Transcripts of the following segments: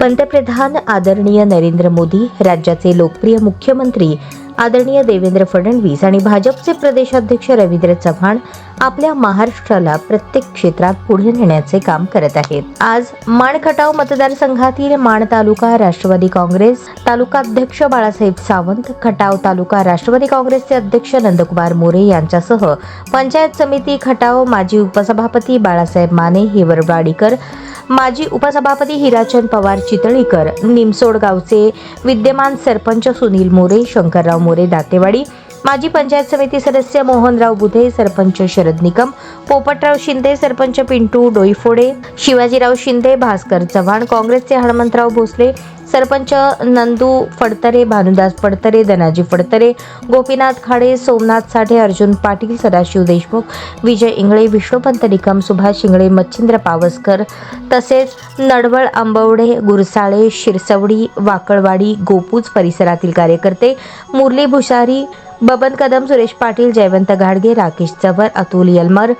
पंतप्रधान आदरणीय नरेंद्र मोदी राज्याचे लोकप्रिय मुख्यमंत्री आदरणीय देवेंद्र फडणवीस आणि भाजपचे प्रदेशाध्यक्ष रवींद्र चव्हाण आपल्या महाराष्ट्राला प्रत्येक क्षेत्रात पुढे नेण्याचे काम करत आहेत. आज माण खटाव मतदारसंघातील माण तालुका राष्ट्रवादी काँग्रेस तालुकाध्यक्ष बाळासाहेब सावंत खटाव तालुका राष्ट्रवादी काँग्रेसचे अध्यक्ष नंदकुमार मोरे यांच्यासह पंचायत समिती खटाव माजी उपसभापती बाळासाहेब माने हिवरवाडीकर माजी उपसभापती हिराचंद पवार चितळीकर निमसोड गावचे विद्यमान सरपंच सुनील मोरे शंकरराव मोरे दातेवाडी माजी पंचायत समिती सदस्य मोहनराव बुधे सरपंच शरद निकम पोपटराव शिंदे सरपंच पिंटू डोईफोडे शिवाजीराव शिंदे भास्कर चव्हाण काँग्रेसचे हनुमंतराव भोसले सरपंच नंदू फडतरे भानुदास फडतरे धनाजी फडतरे गोपीनाथ खाडे सोमनाथ साठे अर्जुन पाटील सदाशिव देशमुख विजय इंगळे विष्णुपंत निकम सुभाष इंगळे मच्छिंद्र पावसकर तसेच नडवळ आंबवडे गुरसाळे शिरसवडी वाकळवाडी गोपूज परिसरातील कार्यकर्ते मुरली भुसारी बबन कदम सुरेश पाटील जयवंत घाडगे राकेश चव्हाण अतुल यलमर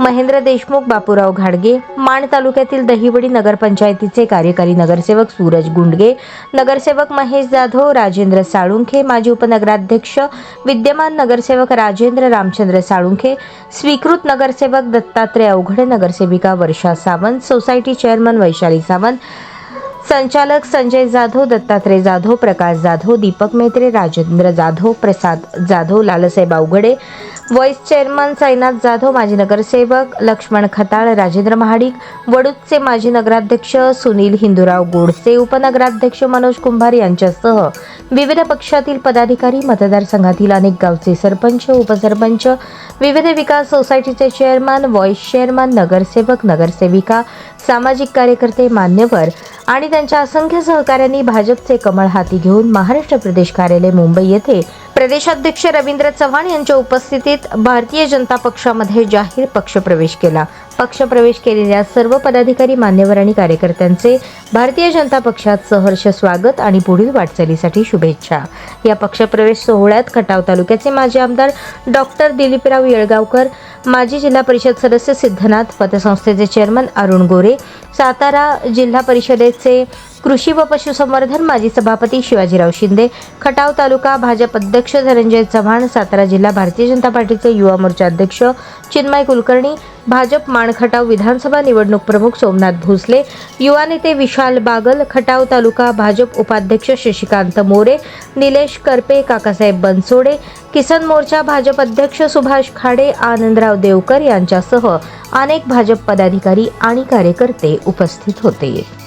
महेंद्र देशमुख बापूराव घाडगे माण तालुक्यातील दहिवडी नगरपंचायतीचे कार्यकारी नगरसेवक सूरज गुंडगे नगरसेवक महेश जाधव राजेंद्र साळुंखे माजी उपनगराध्यक्ष विद्यमान नगरसेवक राजेंद्र रामचंद्र साळुंखे स्वीकृत नगरसेवक दत्तात्रय अवघडे नगरसेविका वर्षा सावंत सोसायटी चेअरमन वैशाली सावंत संचालक संजय जाधव दत्तात्रय जाधव प्रकाश जाधव दीपक मेत्रे राजेंद्र जाधव प्रसाद जाधव लालसाहेब अवघडे व्हाईस चेअरमन साईनाथ जाधव माजी नगरसेवक लक्ष्मण खताळ राजेंद्र महाडिक वडूदचे माजी नगराध्यक्ष सुनील हिंदूराव गोडसे उपनगराध्यक्ष मनोज कुंभार यांच्यासह विविध पक्षातील पदाधिकारी मतदारसंघातील अनेक गावचे सरपंच उपसरपंच विविध विकास सोसायटीचे चेअरमन व्हाईस चेअरमन नगरसेवक नगरसेविका सामाजिक कार्यकर्ते मान्यवर आणि त्यांच्या असंख्य सहकाऱ्यांनी भाजपचे कमळ हाती घेऊन महाराष्ट्र प्रदेश कार्यालय मुंबई येथे प्रदेशाध्यक्ष रवींद्र चव्हाण यांच्या उपस्थितीत भारतीय जनता पक्षामध्ये जाहीर पक्षप्रवेश केला. पक्षप्रवेश केलेल्या सर्व पदाधिकारी मान्यवर आणि कार्यकर्त्यांचे भारतीय जनता पक्षात सहर्ष स्वागत आणि पुढील वाटचालीसाठी शुभेच्छा. या पक्षप्रवेश सोहळ्यात खटाव तालुक्याचे माजी आमदार डॉक्टर दिलीपराव येळगावकर माजी जिल्हा परिषद सदस्य सिद्धनाथ पतसंस्थेचे चेअरमन अरुण गोरे सातारा जिल्हा परिषदेचे कृषी व पशुसंवर्धन माजी सभापती शिवाजीराव शिंदे खटाव तालुका भाजप अध्यक्ष धनंजय चव्हाण सातारा जिल्हा भारतीय जनता पार्टीचे युवा मोर्चा अध्यक्ष चिन्मय कुलकर्णी भाजप खटाव विधानसभा निवडणूक प्रमुख सोमनाथ भोसले युवा नेते विशाल बागल खटाव तालुका भाजप उपाध्यक्ष शशिकांत मोरे निलेश करपे काकासाहेब बनसोडे किसन मोर्चा भाजप अध्यक्ष सुभाष खाडे आनंदराव देवकर यांच्यासह अनेक भाजप पदाधिकारी आणि कार्यकर्ते उपस्थित होते.